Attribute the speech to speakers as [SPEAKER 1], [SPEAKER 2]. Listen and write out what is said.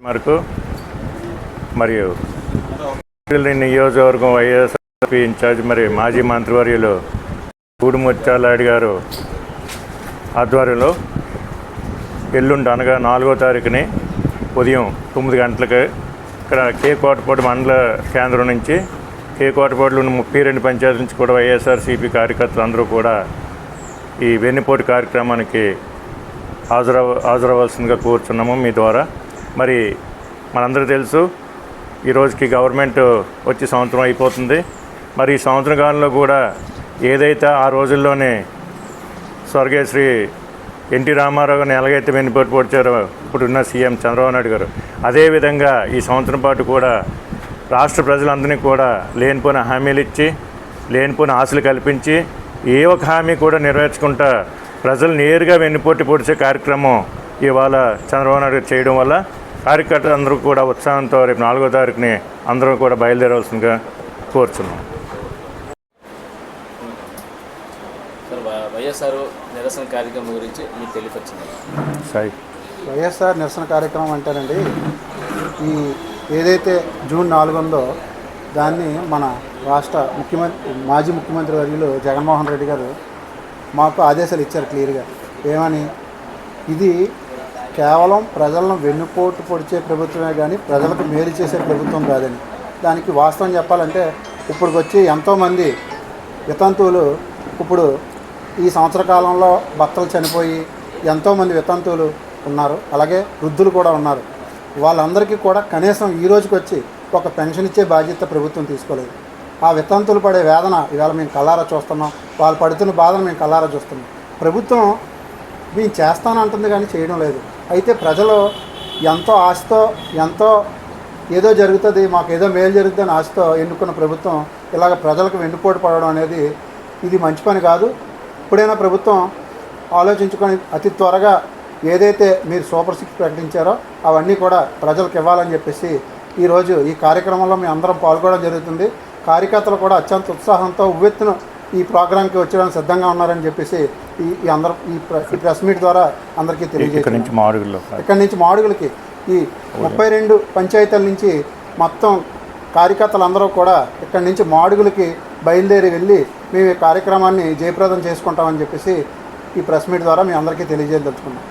[SPEAKER 1] మరకు మరియు నియోజకవర్గం YSRP incharge మరి మాజీ మంత్రివర్యులు గూడుముత్యాలాడి గారు ఆధ్వర్యంలో ఎల్లుండి అనగా నాలుగో తారీఖుని ఉదయం తొమ్మిది గంటలకు ఇక్కడ కే కోటపాడు మండల కేంద్రం నుంచి కే కోటపాడులో ఉన్న ముప్పై రెండు పంచాయతీల నుంచి కూడా వైఎస్ఆర్సీపీ కార్యకర్తలు అందరూ కూడా ఈ వెన్నుపోటు కార్యక్రమానికి హాజరవ హాజరవ్వాల్సిందిగా కోరుతున్నాము మీ ద్వారా మరి మనందరూ తెలుసు ఈ రోజుకి గవర్నమెంట్ వచ్చి సంవత్సరం అయిపోతుంది. మరి ఈ సంవత్సర కాలంలో కూడా ఏదైతే ఆ రోజుల్లోనే స్వర్గీయ శ్రీ ఎన్టీ రామారావు గారిని ఎలాగైతే వెన్నుపోటు పొడిచారో ఇప్పుడున్న సీఎం చంద్రబాబు నాయుడు గారు అదేవిధంగా ఈ సంవత్సరం పాటు కూడా రాష్ట్ర ప్రజలందరినీ కూడా లేనిపోయిన హామీలు ఇచ్చి లేనిపోయిన ఆశలు కల్పించి ఏ ఒక హామీ కూడా నెరవేర్చుకుంటా ప్రజలు నేరుగా వెన్నుపోటు పొడిచే కార్యక్రమం ఇవాళ చంద్రబాబు నాయుడు గారు చేయడం వల్ల కార్యకర్తలు అందరూ కూడా ఉత్సాహంతో రేపు నాలుగో తారీఖుని అందరూ కూడా బయలుదేరవలసిందిగా కోరుచున్నాం.
[SPEAKER 2] వైఎస్ఆర్ నిరసన కార్యక్రమం గురించి మీకు తెలియపరిచింది.
[SPEAKER 1] సాయి
[SPEAKER 3] వైఎస్ఆర్ నిరసన కార్యక్రమం అంటారండి ఈ ఏదైతే జూన్ నాలుగు ఉందో దాన్ని మన రాష్ట్ర ముఖ్యమంత్రి మాజీ ముఖ్యమంత్రి వర్యులు జగన్మోహన్ రెడ్డి గారు మాకు ఆదేశాలు ఇచ్చారు క్లియర్గా. ఏమని? ఇది కేవలం ప్రజలను వెన్నుపోటు పొడిచే ప్రభుత్వమే కానీ ప్రజలకు మేలు చేసే ప్రభుత్వం కాదని. దానికి వాస్తవం చెప్పాలంటే ఇప్పుడు వచ్చి ఎంతోమంది వితంతువులు ఇప్పుడు ఈ సంవత్సర కాలంలో భర్తలు చనిపోయి ఎంతోమంది వితంతువులు ఉన్నారు. అలాగే వృద్ధులు కూడా ఉన్నారు. వాళ్ళందరికీ కూడా కనీసం ఈ రోజుకి వచ్చి ఒక పెన్షన్ ఇచ్చే బాధ్యత ప్రభుత్వం తీసుకోలేదు. ఆ వితంతులు పడే వేదన ఇవాళ మేము కల్లారా చూస్తున్నాం. వాళ్ళు పడుతున్న బాధను మేము కల్లారా చూస్తున్నాం. ప్రభుత్వం మేము చేస్తానంటుంది కానీ చేయడం లేదు. అయితే ప్రజలు ఎంతో ఆశతో ఎంతో ఏదో జరుగుతుంది మాకు ఏదో మేలు జరుగుతుందని ఆశతో ఎన్నుకున్న ప్రభుత్వం ఇలాగ ప్రజలకు వెన్నుపోటు పడడం అనేది ఇది మంచి పని కాదు. ఇప్పుడైనా ప్రభుత్వం ఆలోచించుకొని అతి త్వరగా ఏదైతే మీరు సూపర్ సిక్స్ ప్రకటించారో అవన్నీ కూడా ప్రజలకు ఇవ్వాలని చెప్పేసి ఈరోజు ఈ కార్యక్రమంలో మేము అందరం పాల్గొనడం జరుగుతుంది. కార్యకర్తలు కూడా అత్యంత ఉత్సాహంతో ఉవ్వెత్తున ఈ ప్రోగ్రాంకి వచ్చడానికి సిద్ధంగా ఉన్నారని చెప్పేసి ఈ ఈ అందరం ఈ ప్ర- ఈ ప్రెస్ మీట్ ద్వారా అందరికీ
[SPEAKER 1] ఇక్కడ
[SPEAKER 3] తెలియజేస్తున్నాం.
[SPEAKER 1] నుంచి మాడుగుల్లో.
[SPEAKER 3] ఇక్కడి నుంచి మాడుగులకి. ఈ ముప్పై రెండు పంచాయతీల నుంచి మొత్తం కార్యకర్తలందరూ కూడా ఇక్కడి నుంచి మాడుగులకి బయలుదేరి వెళ్ళి మేము ఈ కార్యక్రమాన్ని జయప్రదం చేసుకుంటామని చెప్పేసి ఈ ప్రెస్ మీట్ ద్వారా మీ అందరికీ తెలియజేయదలుచుకున్నాం.